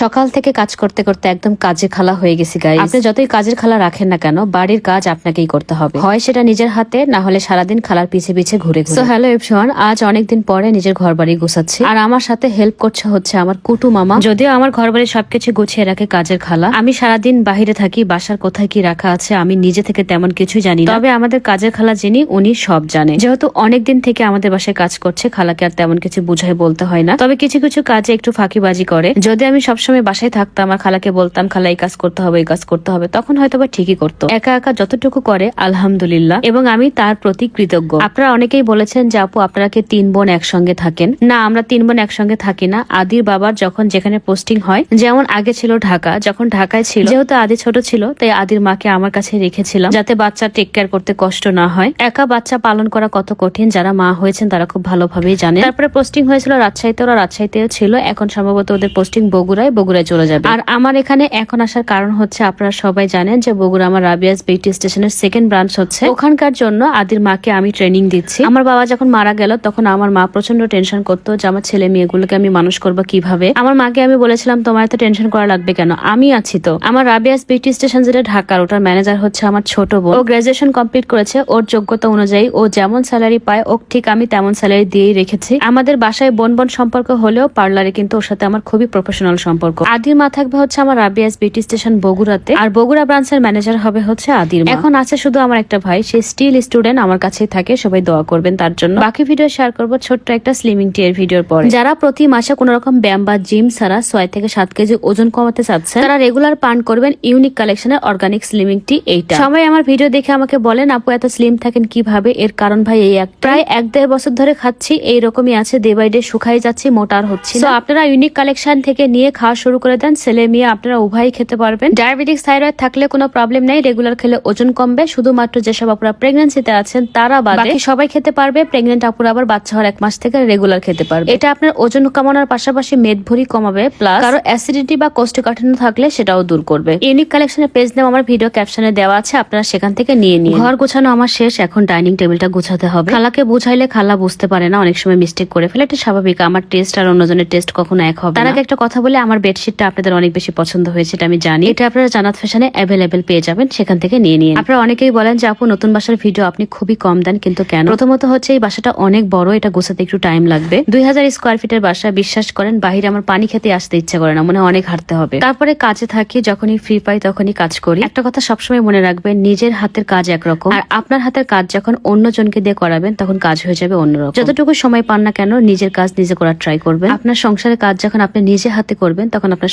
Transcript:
সকাল থেকে কাজ করতে করতে একদম কাজে খালা হয়ে গেছি গাই আপনি যতই কাজের খালা রাখেন না কেন বাড়ির কাজ আপনাকেই করতে হবে। হয় সেটা নিজের হাতে না হলে সারাদিন খালার পিছে পিছে ঘুরে ঘুরে। হ্যালো এভরিওয়ান আজ অনেকদিন পরে নিজের ঘর বাড়ি গুছাচ্ছি। আর আমার সাথে হেল্প করছে হচ্ছে আমার কুটু মামা। যদিও আমার ঘর বাড়ি সবকিছু গুছিয়ে রাখে কাজের খালা। আমি সারাদিন বাহিরে থাকি বাসার কোথায় কি রাখা আছে আমি নিজে থেকে তেমন কিছু জানি তবে আমাদের কাজের খালা যিনি উনি সব জানে। যেহেতু অনেকদিন থেকে আমাদের বাসায় কাজ করছে খালাকে আর তেমন কিছু বুঝাই বলতে হয় না। তবে কিছু কিছু কাজে একটু ফাঁকিবাজি করে। যদি আমি সবসময় বাসায় থাকতাম আর খালাকে বলতাম, খালা, এই কাজ করতে হবে, এই কাজ করতে হবে। তখন হয়তো বা ঠিকই করতো। একা একা যতটুকু করে, আলহামদুলিল্লাহ। এবং আমি তার প্রতি কৃতজ্ঞ। আপনারা অনেকেই বলেছেন যে, আপু, আপনারা কি তিন বোন একসঙ্গে থাকেন? না, আমরা তিন বোন একসঙ্গে থাকি না। আদির বাবার যখন যেখানে পোস্টিং হয়, যেমন আগে ছিল ঢাকা, যখন ঢাকায় ছিল, যেহেতু আদি ছোট ছিল, তাই আদির মাকে আমার কাছে রেখেছিলাম, যাতে বাচ্চা টেক কেয়ার করতে কষ্ট না হয়। একা বাচ্চা পালন করা কত কঠিন, যারা মা হয়েছেন তারা খুব ভালোভাবেই জানে তারপরে পোস্টিং হয়েছিল রাজশাহীতে, ওরা রাজশাহীতেও ছিল। এখন সম্ভবত ওদের পোস্টিং বগুড়ায় বগুড়ায় চলে যাবে। আর আমার এখানে এখন আসার কারণ হচ্ছে আপনারা সবাই জানেন যে বগুড়া আমার রাবিয়াস বিউটি স্টেশনের সেকেন্ড ব্রাঞ্চ হচ্ছে। ওখানকার জন্য আদির মাকে আমি ট্রেনিং দিচ্ছি। আমার বাবা যখন মারা গেল, তখন আমার মা প্রচণ্ড টেনশন করতো যে আমার ছেলে মেয়েগুলোকে আমি মানুষ করব কীভাবে। আমার মাকে আমি বলেছিলাম, তোমার এত টেনশন করা লাগবে কেন? আমি আছি তো। আমার রাবিয়াস বিউটি স্টেশন যেটা ঢাকার, ওটার ম্যানেজার হচ্ছে আমার ছোট বোন। ও গ্রাজুয়েশন কমপ্লিট করেছে, ওর যোগ্যতা অনুযায়ী ও যেমন স্যালারি পায়, ও ঠিক আমি তেমন স্যালারি দিয়েই রেখেছি। আমাদের বাসায় বোন বোন সম্পর্ক হলেও পার্লারে কিন্তু ওর সাথে আমার খুবই প্রফেশনাল সম্পর্ক। আদির মা থাকবে হচ্ছে আমার রাবিয়াস বিউটি স্টেশন বগুড়াতে, আর বগুড়া ব্রাঞ্চের ম্যানেজার হবে হচ্ছে আদির এখন আছে শুধু আমার একটা ভাই, সে স্টিল স্টুডেন্ট আমার কাছেই থাকে, সবাই দোয়া করবেন তার জন্য। বাকি ভিডিও শেয়ার করব ছোট্ট একটা স্লিমিং টি এর ভিডিওর পরে। যারা প্রতি মাসে কোনো রকম ব্যায়াম বা জিম ছাড়া ছয় থেকে সাত কেজি ওজন কমাতে চাচ্ছে তারা রেগুলার পান করবেন ইউনিক কালেকশনের অর্গানিক স্লিমিং টি এইটা। সবাই আমার ভিডিও দেখে আমাকে বলেন, আপু, এত স্লিম থাকেন কীভাবে? এর কারণ ভাই এই এক প্রায় এক দেড় বছর ধরে খাচ্ছি, এইরকমই আছে ডে বাই ডে শুকাই যাচ্ছি, মোটা আর হচ্ছে তো আপনারা ইউনিক কালেকশন থেকে নিয়ে খাওয়া শুরু করে দেন। ছেলে মেয়ে আপনারা উভয়ই খেতে পারবেন। ডায়াবেটিক্স থাইরয়েড থাকলে কোনো প্রবলেম নেই। রেগুলার খেলে ওজন কমবে। শুধুমাত্র যেসব আপনারা প্রেগনেন্সিতে আছেন তারা বাদে বাকি সবাই খেতে পারবে। প্রেগনেন্ট আপুরা আবার বাচ্চা হওয়ার এক মাস থেকে রেগুলার খেতে পারবে। এটা আপনার ওজন কমানোর পাশাপাশি মেদ ভরি কমাবে। প্লাস কারও অ্যাসিডিটি বা কোষ্ঠকাঠিন্য থাকলে সেটাও দূর করবে। ইউনিক কালেকশনের পেজ নাম আমার ভিডিও ক্যাপশনে দেওয়া আছে। আপনারা সেখান থেকে নিয়ে নিন। ঘর গোছানো আমার শেষ। এখন ডাইনিং টেবিলটা গোছাতে হবে। খালাকে বুঝাইলে খালা বুঝতে পারে না। অনেক সময় মিস্টেক করে ফেলে। এটা স্বাভাবিক। আমার টেস্ট আর অন্যজনের টেস্ট কখনো এক হবে তার আগে একটা কথা বলে। আমার বেডশিটটা আপনাদের অনেক বেশি পছন্দ হয়েছে এটা আমি জানি। এটা আপনারা জানাত ফ্যাশনে অ্যাভেলেবেল পেয়ে যাবেন, সেখান থেকে নিয়ে নিন। আপনারা অনেকেই বলেন যে, আপু, নতুন বাসার ভিডিও আপনি খুবই কম দেন, কিন্তু কেন? প্রথমত হচ্ছে, এই বাসাটা অনেক বড়, এটা গোছাতে একটু টাইম লাগবে। দুই হাজার স্কোয়ার ফিটের বাসা, বিশ্বাস করেন, বাহিরে আমার পানি খেতে আসতে ইচ্ছা করে না, মনে অনেক হাঁটতে হবে। তারপরে কাজে থাকি, যখনই ফ্রি পাই, তখনই কাজ করি। একটা কথা সবসময় মনে রাখবেন, নিজের হাতের কাজ একরকম। আর আপনার হাতের কাজ যখন অন্য জনকে দিয়ে করাবেন, তখন কাজ হয়ে যাবে অন্যরকম। যতটুকু সময় পান না কেন, নিজের কাজ নিজে করার ট্রাই করবেন। আপনার সংসারের কাজ যখন আপনি নিজে হাতে করবেন তখন আপনার